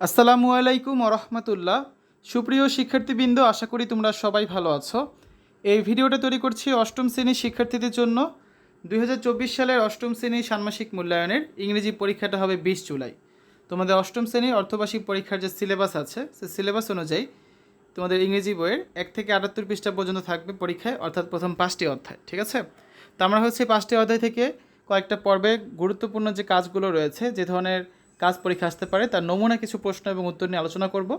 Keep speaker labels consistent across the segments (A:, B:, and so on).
A: আসসালামু আলাইকুম রহমতুল্লাহ সুপ্রিয় শিক্ষার্থীবৃন্দ, আশা করি তোমরা সবাই ভালো আছো। এই ভিডিওটা তৈরি করছি অষ্টম শ্রেণির শিক্ষার্থীদের জন্য। দু হাজার চব্বিশ সালের অষ্টম শ্রেণির ষান্মাসিক মূল্যায়নের ইংরেজি পরীক্ষাটা হবে বিশ জুলাই। তোমাদের অষ্টম শ্রেণির অর্থবার্ষিক পরীক্ষার যে সিলেবাস আছে সে সিলেবাস অনুযায়ী তোমাদের ইংরেজি বইয়ের এক থেকে আটাত্তর পৃষ্ঠা পর্যন্ত থাকবে পরীক্ষায়, অর্থাৎ প্রথম পাঁচটি অধ্যায়, ঠিক আছে? তো আমরা হচ্ছে পাঁচটি অধ্যায় থেকে কয়েকটা পর্বে গুরুত্বপূর্ণ যে কাজগুলো রয়েছে, যে ধরনের কাজ পরীক্ষা আসতে পারে, তার নমুনা কিছু প্রশ্ন এবং উত্তর নিয়ে আলোচনা করব।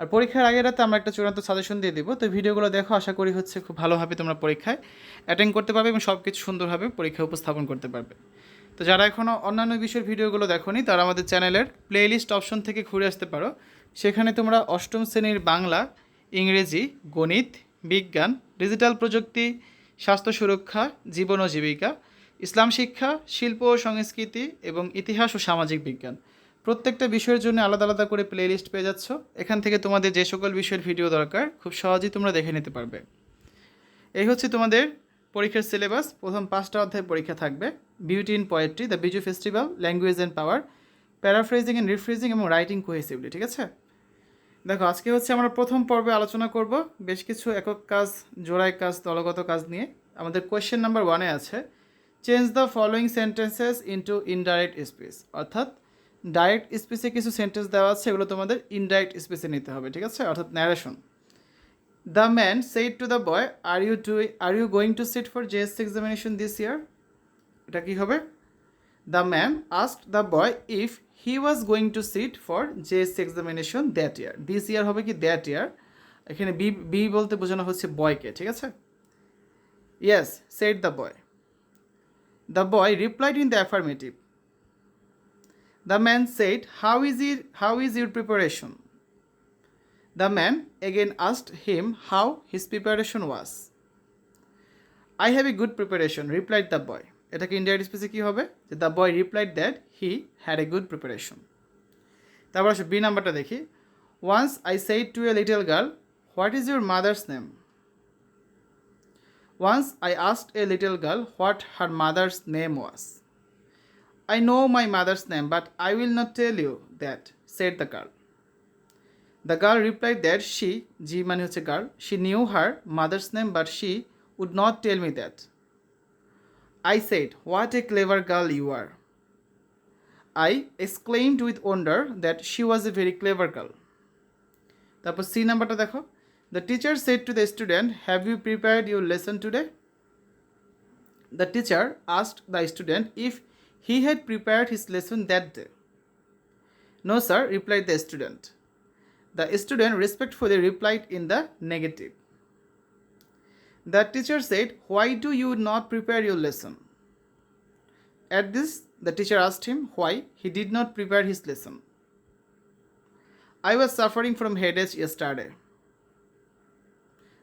A: আর পরীক্ষার আগের রাতে আমরা একটা চূড়ান্ত সাজেশন দিয়ে দিব। তো ভিডিওগুলো দেখো, আশা করি হচ্ছে খুব ভালোভাবে তোমরা পরীক্ষায় অ্যাটেন্ড করতে পারবে এবং সব কিছু সুন্দরভাবে পরীক্ষা উপস্থাপন করতে পারবে। তো যারা এখনও অন্যান্য বিষয়ের ভিডিওগুলো দেখোনি, তারা আমাদের চ্যানেলের প্লেলিস্ট অপশন থেকে ঘুরে আসতে পারো। সেখানে তোমরা অষ্টম শ্রেণির বাংলা, ইংরেজি, গণিত, বিজ্ঞান ডিজিটাল প্রযুক্তি, স্বাস্থ্য সুরক্ষা, জীবন ও জীবিকা, ইসলাম শিক্ষা, শিল্প ও সংস্কৃতি এবং ইতিহাস ও সামাজিক বিজ্ঞান। প্রত্যেকটা বিষয়ের জন্য আলাদা আলাদা করে প্লেলিস্ট পেয়ে যাচ্ছ। এখান থেকে তোমাদের যে সকল বিষয়ের ভিডিও দরকার, খুব সহজেই তোমরা দেখে নিতে পারবে। এই হচ্ছে তোমাদের পরীক্ষার সিলেবাস প্রথম পাঁচটা অধ্যায় পরীক্ষা থাকবে। Beauty in poetry the Bizu festival language and power paraphrasing and rephrasing এবং রাইটিং কোহেসিভলি ঠিক আছে? দেখো, আজকে হচ্ছে আমরা প্রথম পর্বে আলোচনা করব বেশ কিছু একক কাজ জোড়াই কাজ, দলগত কাজ নিয়ে। আমাদের কোয়েশ্চেন নাম্বার ওয়ানে আছে change the following sentences into indirect speech অর্থাৎ ডাইরেক্ট স্পিচে কিছু সেন্টেন্স দেওয়া আছে, এগুলো তোমাদের ইনডাইরেক্ট স্পেসে নিতে হবে, ঠিক আছে? অর্থাৎ narration the man said to the boy are you to are you going to sit for JS examination this year এটা কী হবে? The man asked the boy if he was going to sit for JS examination that year this year হবে কি that year এখানে B B বলতে বোঝানো হচ্ছে বয়কে ঠিক আছে? Yes said the boy the boy replied in the affirmative the man said how is your how is your preparation the man again asked him how his preparation was I have a good preparation replied the boy এটাকে ইন্ডিয়ার স্পেসে কী হবে? যে the boy replied that he had a good preparation তারপর আসে B নাম্বারটা দেখি। Once I said to a little girl what is your mother's name once I asked a little girl what her mother's name was I know my mother's name, but I will not tell you that, said the girl. The girl replied that she, G মানে হচ্ছে girl, she knew her mother's name, but she would not tell me that. I said, What a clever girl you are. I exclaimed with wonder that she was a very clever girl. তারপর C নাম্বারটা দেখো the teacher said to the student have you prepared your lesson today the teacher asked the student if he had prepared his lesson that day. No, sir, replied the student. The student respectfully replied in the negative. The teacher said, Why do you not prepare your lesson? At this, the teacher asked him why he did not prepare his lesson. I was suffering from headache yesterday.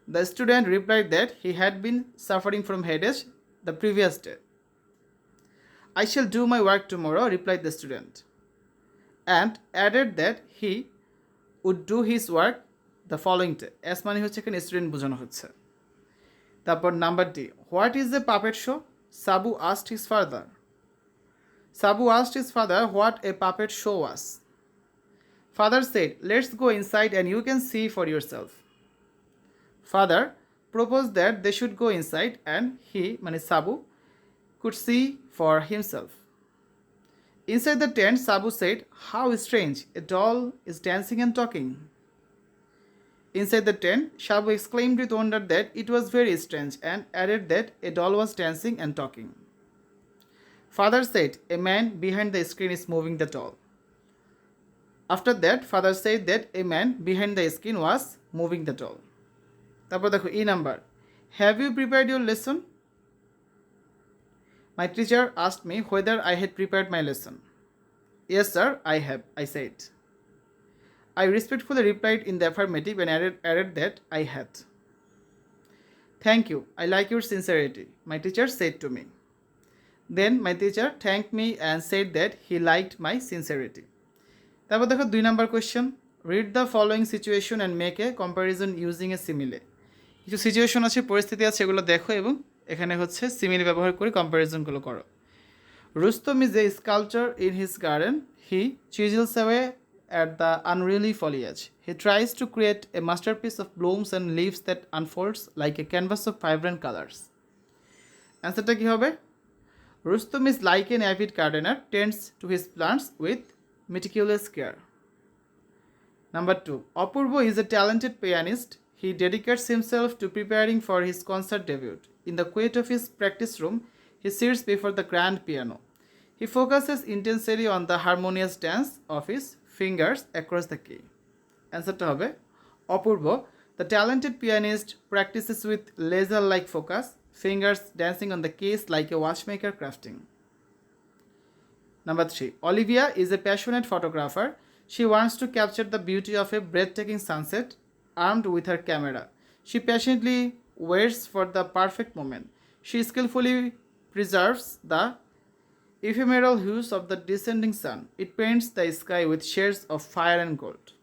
A: The student replied that he had been suffering from headache the previous day. I shall do my work tomorrow, replied the student, and added that he would do his work the following day. S মানে হচ্ছে এখানে student বোঝানো হচ্ছে। তারপর number D what is the puppet show Sabu asked his father Sabu asked his father what a puppet show was father said let's go inside and you can see for yourself father proposed that they should go inside and he মানে Sabu could see for himself. Inside the tent, Sabu said, How strange, a doll is dancing and talking. Inside the tent, Sabu exclaimed with wonder that it was very strange and added that a doll was dancing and talking. Father said, A man behind the screen is moving the doll. After that, father said that a man behind the screen was moving the doll. তারপর দেখো ই number have you prepared your lesson My teacher asked me whether I had prepared my lesson. Yes, sir, I have, I said. I respectfully replied in the affirmative and added, added that I had. Thank you, I like your sincerity, my teacher said to me. Then my teacher thanked me and said that he liked my sincerity. তারপর দেখো দুই number question read the following situation and make a comparison using a simile কিছু situation আছে পরিস্থিতি আছে এগুলো দেখো এবং এখানে হচ্ছে সিমিল ব্যবহার করে কম্প্যারিজনগুলো করো। Rustam is a sculpture in his garden he chisels away at the unruly foliage he tries to create a masterpiece of blooms and leaves that unfolds like a canvas of vibrant colours অ্যান্সারটা কী হবে? Rustam is like an avid gardener tends to his plants with meticulous care number two Apurba is a talented pianist He dedicates himself to preparing for his concert debut. In the quiet of his practice room, he sits before the grand piano. He focuses intensely on the harmonious dance of his fingers across the key. Answer to হবে Apurvo, the talented pianist, practices with laser-like focus, fingers dancing on the keys like a watchmaker crafting. Number three, Olivia is a passionate photographer. She wants to capture the beauty of a breathtaking sunset armed with her camera. She patiently waits for the perfect moment. She skillfully preserves the ephemeral hues of the descending sun. It paints the sky with shades of fire and gold.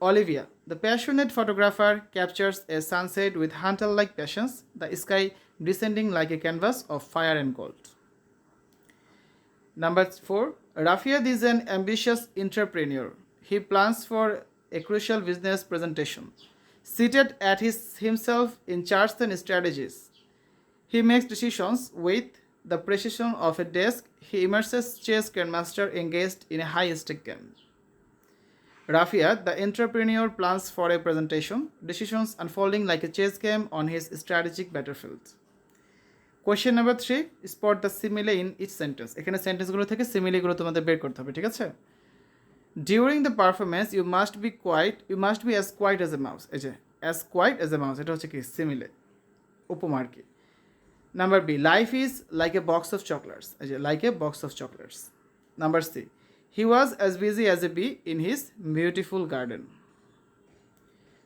A: Olivia, the passionate photographer, captures a sunset with hunter like patience, the sky descending like a canvas of fire and gold. Number four, Rafiad is an ambitious entrepreneur. He plans for a crucial business presentation. Seated at his himself in charts and strategies, he makes decisions with the precision of a desk. He immerses chess grandmaster engaged in a high-stake game. Rafia, the entrepreneur, plans for a presentation, decisions unfolding like a chess game on his strategic battlefield. Question number three spot the simile in each sentence এখানে সেন্টেন্সগুলো থেকে সিমিলিগুলো তোমাদের বের করতে হবে ঠিক আছে during the performance you must be quiet you must be as quiet as a mouse এই যে as quiet as a mouse এটা হচ্ছে কি সিমিলে উপমা আর কি number B life is like a box of chocolates এই যে like a box of chocolates number C he was as busy as a bee in his beautiful garden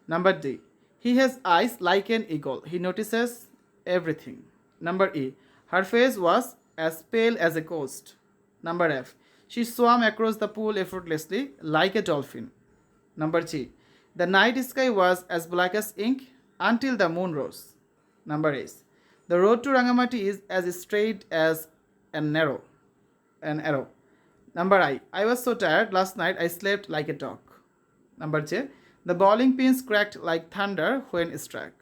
A: Number D. He has eyes like an eagle. He notices everything. Number E. Her face was as pale as a ghost. Number F. She swam across the pool effortlessly like a dolphin. Number G. The night sky was as black as ink until the moon rose. Number eight. The road to Rangamati is as straight as an arrow. An arrow. Number I. I was so tired last night I slept like a dog. Number J. The bowling pins cracked like thunder when struck.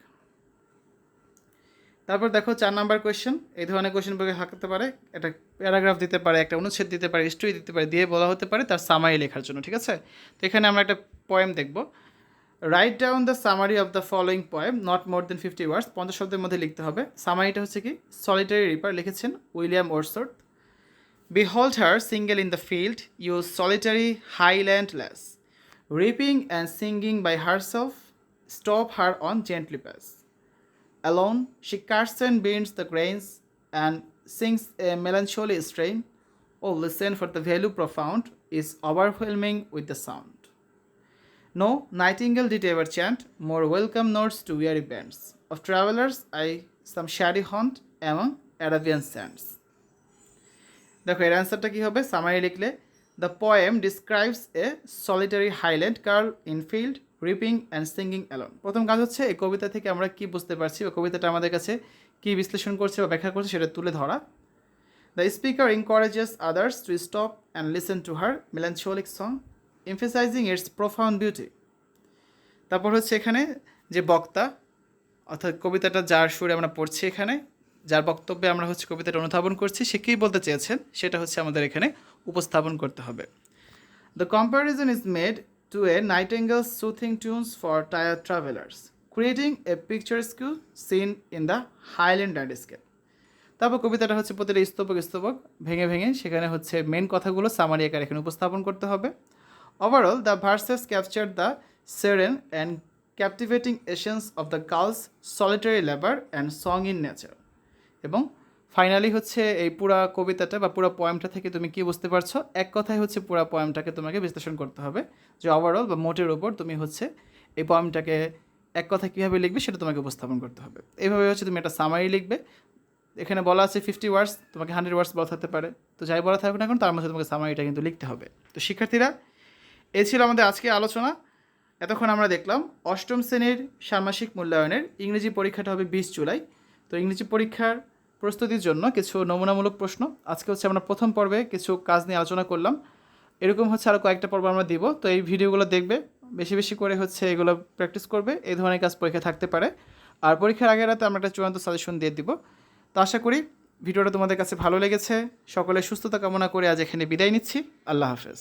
A: তারপর দেখো চার number question এই ধরনের question বইয়ে থাকতে পারে একটা paragraph দিতে পারে একটা অনুচ্ছেদ দিতে পারে স্টোরি দিতে পারে দিয়ে বলা হতে পারে তার সামারি লেখার জন্য ঠিক আছে? তো এখানে আমরা একটা পয়েম দেখব। Write down the summary of the following poem not more than fifty words পঞ্চাশ শব্দের মধ্যে লিখতে হবে। সামারিটা হচ্ছে কি? সলিটারি রিপার লিখেছেন William Wordsworth Behold her single in the field, you solitary lass, reaping and singing by herself, stop her on gently pass. Alone, she cuts and bends the grains and sings a melancholy strain. Oh, listen, for the value profound is overwhelming with the sound. No nightingale did ever chant more welcome notes to weary bands. Of travelers, I some shady haunt among Arabian sands. দেখো এর অ্যান্সারটা কী হবে summary লিখলে the poem describes a solitary highland girl in field reaping and singing alone প্রথম কাজ হচ্ছে এই কবিতা থেকে আমরা কি বুঝতে পারছি বা কবিতাটা আমাদের কাছে কী বিশ্লেষণ করছে বা ব্যাখ্যা করছে সেটা তুলে ধরা। The speaker encourages others to stop and listen to her melancholic song emphasizing its profound beauty তারপর হচ্ছে এখানে যে বক্তা, অর্থাৎ কবিতাটা যার সুরে আমরা পড়ছি এখানে, যার বক্তব্যে আমরা হচ্ছে কবিতাটা অনুধাবন করছি, সে কী বলতে চেয়েছেন সেটা হচ্ছে আমাদের এখানে উপস্থাপন করতে হবে। The comparison is made a nightingale soothing tunes for tired travellers creating a picturesque scene in the highland landscape তারপর কবিতাটা হচ্ছে প্রতিটা স্তবক স্তবক ভেঙে ভেঙে, সেখানে হচ্ছে মেন কথাগুলো সামারি আকার এখানে উপস্থাপন করতে হবে। Overall the verses capture the serene and captivating essence of the girl's solitary labour and song in nature এবং ফাইনালি হচ্ছে এই পুরা কবিতাটা বা পুরো পয়েমটা থেকে তুমি কি বুঝতে পারছ? এক কথায় হচ্ছে পুরো পয়েমটাকে তোমাকে বিশ্লেষণ করতে হবে। যে ওভারঅল বা মোটের ওপর তুমি হচ্ছে এই পয়েমটাকে এক কথায় কীভাবে লিখবে সেটা তোমাকে উপস্থাপন করতে হবে। এইভাবে হচ্ছে তুমি একটা সামারি লিখবে। এখানে বলা আছে ফিফটি ওয়ার্ডস তোমাকে হান্ড্রেড ওয়ার্ডস বলা থাকতে পারে। তো যাই বলা থাকুক না কেন, তার মধ্যে তোমাকে সামারিটা কিন্তু লিখতে হবে। তো শিক্ষার্থীরা, এ ছিল আমাদের আজকে আলোচনা। এতক্ষণ আমরা দেখলাম অষ্টম শ্রেণির ষান্মাসিক মূল্যায়নের ইংরেজি পরীক্ষাটা হবে বিশ জুলাই। তো ইংরেজি পরীক্ষার প্রস্তুতির জন্য কিছু নমুনামূলক প্রশ্ন। আজকে হচ্ছে আমরা প্রথম পর্বে কিছু কাজ নিয়ে আলোচনা করলাম। এরকম হচ্ছে আরও কয়েকটা পর্ব আমরা দিব। তো এই ভিডিওগুলো দেখবে, বেশি বেশি করে হচ্ছে এগুলো প্র্যাকটিস করবে, এই ধরনের কাজ পরীক্ষা থাকতে পারে। আর পরীক্ষার আগের রাতে আমরা একটা চূড়ান্ত সাজেশন দিয়ে দিব। তো আশা করি ভিডিওটা তোমাদের কাছে ভালো লেগেছে। সকলে সুস্থতা কামনা করে আজ এখানে বিদায় নিচ্ছি। আল্লাহ হাফেজ।